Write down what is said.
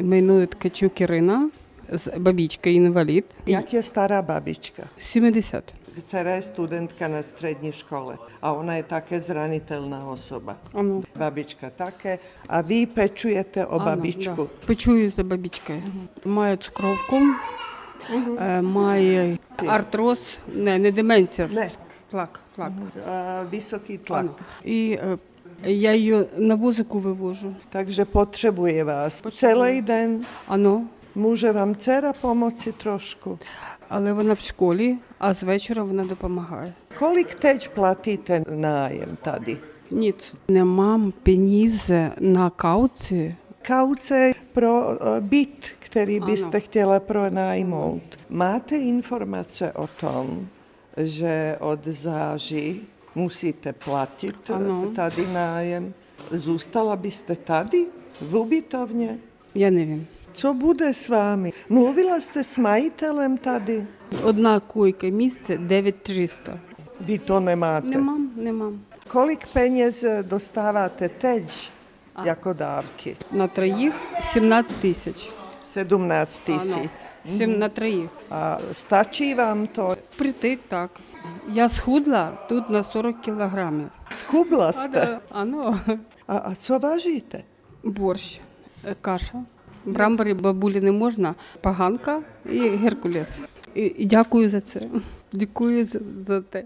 Мене Ткачук Ірина, з- бабічка інвалід. Jak je stará babička? 70. Dcera je studentka na strední škole a ona je také zraniteľná osoba. Ano. Babička také. A vy pečujete o Ano, babičku. да. Печую за бабічкою. Має цукровку, е, має артроз, не, не деменція. Ano. І е, я її на возику вивожу. Takže potrebuje vás celý den. Ано, Môže vám dcera pomoci trošku? але вона в школі, а з вечора вона допомагає. Kolik teď platíte nájem tady? Ніц. Не пенізе на кауці. Kauce pro e, byt, který byste chtěla pronajmout. Máte informace o tom, že od září musíte platit e, Ano. tady nájem? Zůstala byste tady v ubytovně? Я не. Co bude s vámi? Mluvila jste s majitelem tady? Одна койка місце 9300. Vy to nemáte. Не мам. Kolik peněz dostáváte teď jako dárky? На троїх 17 тисяч. 17 Ано. tisíc. Сім на троїх. A stačí vám to? Притик так. Я схудла тут на 40 кілограмів. Schubla А, ну. а, а що важите? Борщ, е, каша. Брамбери бабулі не можна, поганка і геркулес. І, і дякую за це. Дякую за, за те.